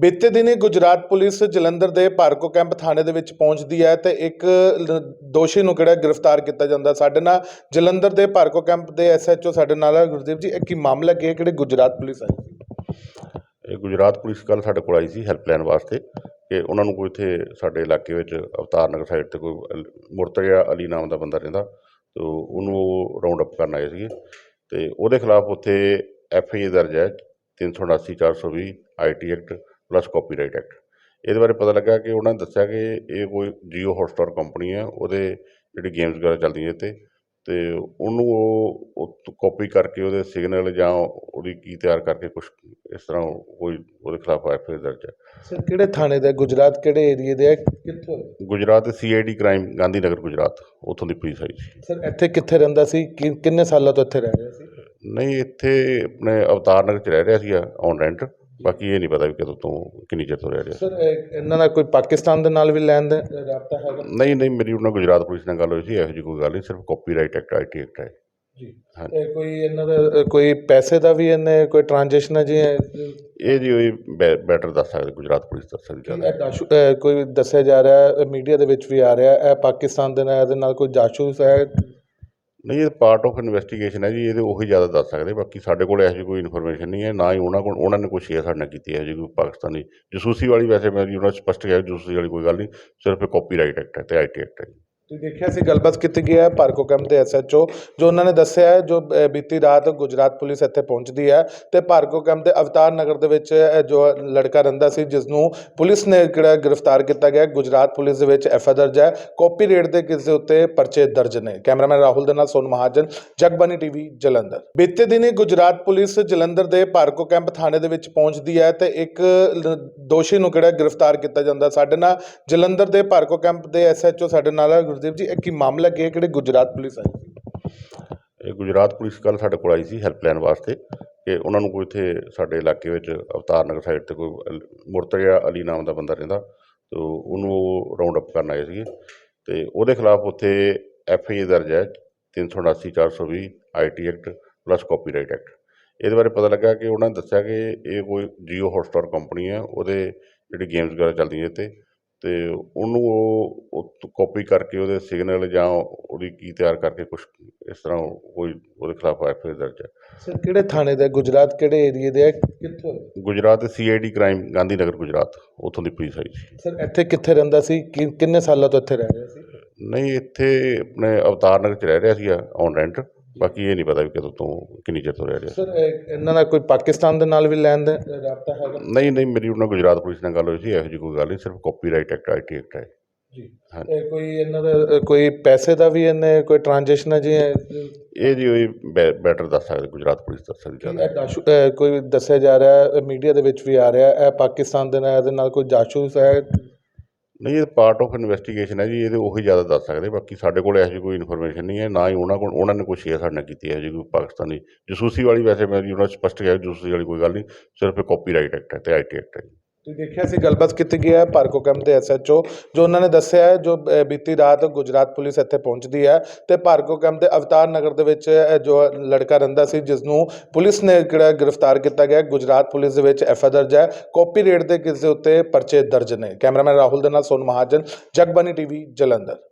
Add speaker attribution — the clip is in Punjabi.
Speaker 1: ਬੀਤੇ ਦਿਨੀ ਗੁਜਰਾਤ ਪੁਲਿਸ ਜਲੰਧਰ ਦੇ ਭਾਰਕੋ ਕੈਂਪ ਥਾਣੇ ਦੇ ਵਿੱਚ ਪਹੁੰਚਦੀ ਹੈ ਤੇ ਇੱਕ ਲ- ਦੋਸ਼ੀ ਨੂੰ ਕਿਹੜਾ ਗ੍ਰਿਫਤਾਰ ਕੀਤਾ ਜਾਂਦਾ। ਸਾਡੇ ਨਾਲ ਜਲੰਧਰ ਦੇ ਭਾਰਕੋ ਕੈਂਪ ਦੇ ਐਸਐਚਓ ਸਾਡੇ ਨਾਲ ਹੈ ਗੁਰਦੀਪ ਜੀ, ਇਹ ਕੀ ਮਾਮਲਾ ਕੀ ਹੈ? ਕਿਹੜੇ ਗੁਜਰਾਤ ਪੁਲਿਸ ਆਈ?
Speaker 2: ਇਹ ਗੁਜਰਾਤ ਪੁਲਿਸ ਕੱਲ੍ਹ ਸਾਡੇ ਕੋਲ ਆਈ ਸੀ ਹੈਲਪਲਾਈਨ ਵਾਸਤੇ ਕਿ ਉਹਨਾਂ ਨੂੰ ਕੋਈ ਇੱਥੇ ਸਾਡੇ ਇਲਾਕੇ ਵਿੱਚ ਅਵਤਾਰ ਨਗਰ ਸਾਈਡ ਤੇ ਕੋਈ ਅਲ- ਮੁਰਤਜ਼ਾ ਅਲੀ ਨਾਮ ਦਾ ਬੰਦਾ ਰਹਿੰਦਾ ਤੇ ਉਹਨੂੰ ਉਹ ਰਾਉਂਡ ਅਪ ਕਰਨ ਆਏ ਸੀਗੇ ਤੇ ਉਹਦੇ ਖਿਲਾਫ ਉੱਥੇ ਐਫ ਆਈ ਦਰਜ ਹੈ। 379 420 IT act plus copyright act ਇਹਦੇ ਬਾਰੇ ਪਤਾ ਲੱਗਾ ਕਿ ਉਹਨਾਂ ਨੇ ਦੱਸਿਆ ਕਿ ਇਹ ਕੋਈ ਜੀਓ ਹੌਟਸਟਾਰ ਕੰਪਨੀ ਹੈ ਉਹਦੇ ਜਿਹੜੀ ਗੇਮਸ ਵਗੈਰਾ ਚੱਲਦੀਆਂ ਤੇ ਤੇ ਉਹਨੂੰ ਉਹ ਕਾਪੀ ਕਰਕੇ ਉਹਦੇ ਸਿਗਨਲ ਜਾਂ ਉਹਦੀ ਕੀ ਤਿਆਰ ਕਰਕੇ ਕੁਝ ਇਸ ਤਰ੍ਹਾਂ ਕੋਈ ਉਹਦੇ ਖਿਲਾਫ ਐਫ ਆਈ ਦਰਜ ਹੈ।
Speaker 1: ਸਰ ਕਿਹੜੇ ਥਾਣੇ ਦਾ ਗੁਜਰਾਤ ਕਿਹੜੇ ਏਰੀਏ ਦੇ ਹੈ? ਕਿੱਥੋਂ?
Speaker 2: Gujarat CID crime Gandhinagar Gujarat ਉੱਥੋਂ ਦੀ ਪੁਲਿਸ ਆਈ ਸੀ।
Speaker 1: ਸਰ ਇੱਥੇ ਕਿੱਥੇ ਰਹਿੰਦਾ ਸੀ? ਕਿੰਨੇ ਸਾਲਾਂ ਤੋਂ ਇੱਥੇ ਰਹਿ ਰਿਹਾ ਸੀ?
Speaker 2: ਨਹੀਂ ਇੱਥੇ ਆਪਣੇ ਅਵਤਾਰ ਨਗਰ ਚ ਰਹਿ ਰਿਹਾ ਸੀਗਾ ਔਨ ਰੈਂਟ ਬਾਕੀ ਇਹ ਨਹੀਂ ਪਤਾ ਵੀ ਕਦੋਂ ਤੋਂ ਕਿੰਨੀ ਚਿਰ ਤੋਂ ਰਹਿ ਰਿਹਾ।
Speaker 1: ਸਰ ਇਹ- ਇਹਨਾਂ ਦਾ ਕੋਈ ਪਾਕਿਸਤਾਨ ਦੇ ਨਾਲ ਵੀ ਲੈਣ ਦਾ ਰਾਬਤਾ ਹੈਗਾ?
Speaker 2: ਨਹੀਂ ਨਹੀਂ ਮੇਰੀ ਉਹਨਾਂ ਗੁਜਰਾਤ ਪੁਲਿਸ ਨਾਲ ਗੱਲ ਹੋਈ ਸੀ ਇਹੋ ਜਿਹੀ ਕੋਈ ਗੱਲ ਨਹੀਂ ਸਿਰਫ ਕਾਪੀਰਾਈਟ ਐਕਟ ਆਈਟੀ ਐਕਟ ਹੈ।
Speaker 1: ਜੀ। ਇਹ ਕੋਈ ਇਹਨਾਂ ਦਾ ਅ, ਕੋਈ ਪੈਸੇ ਦਾ ਵੀ ਇਹਨੇ ਕੋਈ ਟ੍ਰਾਂਜੈਕਸ਼ਨ ਹੈ ਜੀ ਇਹ?
Speaker 2: ਜੀ ਉਹ ਬੈਟਰ ਦੱਸ ਸਕਦੇ ਗੁਜਰਾਤ ਪੁਲਿਸ ਦੱਸ ਸਕਦੀ
Speaker 1: ਅ, ਕੋਈ ਦੱਸਿਆ ਜਾ ਰਿਹਾ ਹੈ ਮੀਡੀਆ ਦੇ ਵਿੱਚ ਵੀ ਆ ਰਿਹਾ ਹੈ, ਇਹ ਪਾਕਿਸਤਾਨ ਦੇ ਨਾਲ ਇਹਦੇ ਨਾਲ ਕੋਈ ਜਾਸੂਸ ਹੈ?
Speaker 2: ਨਹੀਂ, ਇਹ ਪਾਰਟ ਆਫ ਇਨਵੈਸਟੀਗੇਸ਼ਨ ਹੈ ਜੀ, ਇਹਦੇ ਉਹੀ ਜ਼ਿਆਦਾ ਦੱਸ ਸਕਦੇ, ਬਾਕੀ ਸਾਡੇ ਕੋਲ ਇਹੋ ਜਿਹੀ ਕੋਈ ਇਨਫੋਰਮੇਸ਼ਨ ਨਹੀਂ ਹੈ, ਨਾ ਹੀ ਉਹਨਾਂ ਕੋਲ, ਉਹਨਾਂ ਨੇ ਕੋਈ ਸ਼ੇਅਰ ਸਾਡੇ ਨਾਲ ਕੀਤੀ ਹੈ ਜੀ ਕੋਈ ਪਾਕਿਸਤਾਨੀ ਜਸੂਸੀ ਵਾਲੀ ਵੈਸੇ ਮੈਂ ਜੀ ਉਹਨਾਂ 'ਚ ਸਪਸ਼ਟ ਕਿਹਾ, ਜਸੂਸੀ ਵਾਲੀ ਕੋਈ ਗੱਲ ਨਹੀਂ, ਸਿਰਫ ਕਾਪੀਰਾਈਟ ਐਕਟ ਹੈ ਤੇ ਆਈਟੀ ਐਕਟ ਹੈ ਜੀ।
Speaker 1: ਤੁਸੀਂ ਦੇਖਿਆ ਸੀ ਗੱਲਬਾਤ ਕੀਤੀ ਗਈ ਹੈ ਪਾਰਕੋ ਕੈਂਪ ਦੇ ਐਸਐਚਓ ਜੋ ਉਹਨਾਂ ਨੇ ਦੱਸਿਆ ਹੈ ਜੋ ਅ, ਬੀਤੀ ਰਾਤ ਗੁਜਰਾਤ ਪੁਲਿਸ ਇੱਥੇ ਪਹੁੰਚਦੀ ਹੈ ਤੇ ਪਾਰਕੋ ਕੈਂਪ ਦੇ ਅਵਤਾਰ ਨਗਰ ਦੇ ਵਿੱਚ ਇਹ ਜੋ ਲੜਕਾ ਰਹਿੰਦਾ ਸੀ ਜਿਸ ਨੂੰ ਪੁਲਿਸ ਨੇ ਕਿਹੜਾ ਗ੍ਰਿਫਤਾਰ ਕੀਤਾ ਗਿਆ ਹੈ। ਗੁਜਰਾਤ ਪੁਲਿਸ ਦੇ ਵਿੱਚ ਐਫ ਦਰਜ ਹੈ। ਕਾਪੀਰਾਈਟ ਦੇ ਕਿਸ ਦੇ ਉੱਤੇ ਪਰਚੇ ਦਰਜ ਨੇ? ਕੈਮਰਾਮੈਨ ਰਾਹੁਲ ਦੇ ਨਾਲ ਸੋਨ ਮਹਾਜਨ ਜਗਬਾਨੀ ਟੀਵੀ ਜਲੰਧਰ। ਬੀਤੇ ਦਿਨੀ ਗੁਜਰਾਤ ਪੁਲਿਸ ਜਲੰਧਰ ਦੇ ਪਾਰਕੋ ਕੈਂਪ ਥਾਣੇ ਦੇ ਵਿੱਚ ਪਹੁੰਚਦੀ ਹੈ ਤੇ ਇੱਕ ਲ- ਦੋਸ਼ੀ ਨੂੰ ਕਿਹੜਾ ਗ੍ਰਿਫਤਾਰ ਕੀਤਾ ਜਾਂਦਾ ਸਾਡੇ ਨਾਲ? ਜਲੰਧਰ ਦੇ ਪਾਰਕੋ ਕੈਂਪ ਦੇ ਐਸਐਚਓ ਸਾਡੇ ਨਾਲ ਹੈ ਜੀ, ਇਹ ਕੀ ਮਾਮਲਾ ਕੀ ਹੈ? ਕਿਹੜੇ ਗੁਜਰਾਤ ਪੁਲਿਸ ਆਈ
Speaker 2: ਇਹ ਗੁਜਰਾਤ ਪੁਲਿਸ ਕੱਲ੍ਹ ਸਾਡੇ ਕੋਲ ਆਈ ਸੀ ਹੈਲਪਲਾਈਨ ਵਾਸਤੇ ਕਿ ਉਹਨਾਂ ਨੂੰ ਕੋਈ ਇੱਥੇ ਸਾਡੇ ਇਲਾਕੇ ਵਿੱਚ ਅਵਤਾਰ ਨਗਰ ਸਾਈਡ ਤੇ ਕੋਈ ਅਲ- ਮੁਰਤਜ਼ਾ ਅਲੀ ਨਾਮ ਦਾ ਬੰਦਾ ਰਹਿੰਦਾ, ਤੇ ਉਹਨੂੰ ਰਾਉਂਡ ਅਪ ਕਰਨ ਆਏ ਸੀਗੇ ਤੇ ਉਹਦੇ ਖਿਲਾਫ ਉੱਥੇ ਐਫ ਆਈ ਦਰਜ ਹੈ 379 420 IT act plus copyright act ਇਹਦੇ ਬਾਰੇ ਪਤਾ ਲੱਗਾ ਕਿ ਉਹਨਾਂ ਨੇ ਦੱਸਿਆ ਕਿ ਇਹ ਕੋਈ ਜੀਓ ਹੌਟਸਟਾਰ ਕੰਪਨੀ ਹੈ, ਉਹਦੇ ਜਿਹੜੀ ਗੇਮਸ ਵਗੈਰਾ ਚੱਲਦੀਆਂ ਤੇ ਤੇ ਉਹਨੂੰ ਉਹ ਕਾਪੀ ਕਰਕੇ ਉਹਦੇ ਸਿਗਨਲ ਜਾਂ ਉਹਦੀ ਕੀ ਤਿਆਰ ਕਰਕੇ ਕੁਝ ਇਸ ਤਰ੍ਹਾਂ ਕੋਈ ਉਹਦੇ ਖਿਲਾਫ ਐਫ ਆਈ ਦਰਜ ਹੈ।
Speaker 1: ਸਰ ਕਿਹੜੇ ਥਾਣੇ ਦਾ? ਗੁਜਰਾਤ ਕਿਹੜੇ ਏਰੀਏ ਦੇ ਹੈ? ਕਿੱਥੋਂ?
Speaker 2: Gujarat CID crime Gandhinagar Gujarat. ਉੱਥੋਂ ਦੀ ਪੁਲਿਸ ਆਈ ਸੀ।
Speaker 1: ਸਰ ਇੱਥੇ ਕਿੱਥੇ ਰਹਿੰਦਾ ਸੀ? ਕਿੰਨੇ ਸਾਲਾਂ ਤੋਂ ਇੱਥੇ ਰਹਿ ਰਿਹਾ ਸੀ?
Speaker 2: ਨਹੀਂ ਇੱਥੇ ਆਪਣੇ ਅਵਤਾਰ ਨਗਰ ਚ ਰਹਿ ਰਿਹਾ ਸੀਗਾ ਔਨ ਰੈਂਟ ਬਾਕੀ ਇਹ ਨਹੀਂ ਪਤਾ ਵੀ ਕਦੋਂ ਤੋਂ ਕਿੰਨੀ ਚਿਰ ਤੋਂ ਰਹਿ ਰਿਹਾ।
Speaker 1: ਸਰ ਇਹ- ਇਹਨਾਂ ਦਾ ਕੋਈ ਪਾਕਿਸਤਾਨ ਦੇ ਨਾਲ ਵੀ ਲੈਣ ਦਾ ਰਾਬਤਾ ਹੈਗਾ?
Speaker 2: ਨਹੀਂ ਨਹੀਂ ਮੇਰੀ ਉਹਨਾਂ ਗੁਜਰਾਤ ਪੁਲਿਸ ਨਾਲ ਗੱਲ ਹੋਈ ਸੀ ਇਹੋ ਜਿਹੀ ਕੋਈ ਗੱਲ ਨਹੀਂ ਸਿਰਫ ਕਾਪੀਰਾਈਟ ਐਕਟ ਆਈਟੀ ਐਕਟ ਹੈ
Speaker 1: ਜੀ।
Speaker 2: ਹਾਂਜੀ।
Speaker 1: ਇਹ ਕੋਈ ਇਹਨਾਂ ਦਾ ਅ, ਕੋਈ ਪੈਸੇ ਦਾ ਵੀ ਇਹਨੇ ਕੋਈ ਟ੍ਰਾਂਜੈਕਸ਼ਨ ਹੈ ਜੀ ਇਹ?
Speaker 2: ਇਹ ਜੀ ਉਹ ਬੈਟਰ ਦੱਸ ਸਕਦੇ ਗੁਜਰਾਤ ਪੁਲਿਸ ਦੱਸ ਸਕਦੀ ਜ਼ਿਆਦਾ।
Speaker 1: ਇਹ ਜਾਸ਼ੂ- ਅ, ਕੋਈ ਦੱਸਿਆ ਜਾ ਰਿਹਾ ਹੈ ਮੀਡੀਆ ਦੇ ਵਿੱਚ ਵੀ ਆ ਰਿਹਾ ਹੈ, ਇਹ ਪਾਕਿਸਤਾਨ ਦੇ ਨਾਲ ਇਹਦੇ ਨਾਲ ਕੋਈ ਜਾਸੂਸ ਹੈ?
Speaker 2: ਨਹੀਂ, ਇਹ ਪਾਰਟ ਆਫ ਇਨਵੈਸਟੀਗੇਸ਼ਨ ਹੈ ਜੀ, ਇਹਦੇ ਉਹੀ ਜ਼ਿਆਦਾ ਦੱਸ ਸਕਦੇ। ਬਾਕੀ ਸਾਡੇ ਕੋਲ ਇਹੋ ਜਿਹੀ ਕੋਈ ਇਨਫੋਰਮੇਸ਼ਨ ਨਹੀਂ ਹੈ, ਨਾ ਹੀ ਉਹਨਾਂ ਕੋਲ, ਉਹਨਾਂ ਨੇ ਕੋਈ ਸ਼ੇਅਰ ਸਾਡੇ ਨਾਲ ਕੀਤੀ ਹੈ ਜੀ ਕੋਈ ਪਾਕਿਸਤਾਨੀ ਜਸੂਸੀ ਵਾਲੀ ਵੈਸੇ ਮੈਂ ਜੀ ਉਹਨਾਂ 'ਚ ਸਪਸ਼ਟ ਕਿਹਾ ਜਸੂਸੀ ਵਾਲੀ ਕੋਈ ਗੱਲ ਨਹੀਂ, ਸਿਰਫ ਕਾਪੀਰਾਈਟ ਐਕਟ ਹੈ ਤੇ ਆਈਟੀ ਐਕਟ ਹੈ ਜੀ।
Speaker 1: ਤੁਸੀਂ ਦੇਖਿਆ ਸੀ ਗੱਲਬਾਤ ਕੀਤੀ ਗਈ ਹੈ? ਭਾਰਕੋ ਕੈਂਪ ਦੇ ਐਸਐਚਓ ਜੋ ਉਹਨਾਂ ਨੇ ਦੱਸਿਆ ਹੈ ਜੋ ਅ, ਬੀਤੀ ਰਾਤ ਗੁਜਰਾਤ ਪੁਲਿਸ ਇੱਥੇ ਪਹੁੰਚਦੀ ਹੈ ਤੇ ਭਾਰਕੋ ਕੈਂਪ ਦੇ ਅਵਤਾਰ ਨਗਰ ਦੇ ਵਿੱਚ ਇਹ ਜੋ ਲੜਕਾ ਰਹਿੰਦਾ ਸੀ ਜਿਸ ਨੂੰ ਪੁਲਿਸ ਨੇ ਕਿਹੜਾ ਗ੍ਰਿਫਤਾਰ ਕੀਤਾ ਗਿਆ ਹੈ। ਗੁਜਰਾਤ ਪੁਲਿਸ ਦੇ ਵਿੱਚ ਐਫ ਦਰਜ ਹੈ। ਕਾਪੀਰਾਈਟ ਦੇ ਕਿਸ ਦੇ ਉੱਤੇ ਪਰਚੇ ਦਰਜ ਨੇ। ਕੈਮਰਾਮੈਨ ਰਾਹੁਲ ਦੇ ਨਾਲ ਸੋਨ ਮਹਾਜਨ ਜਗਬਾਨੀ ਟੀਵੀ ਜਲੰਧਰ।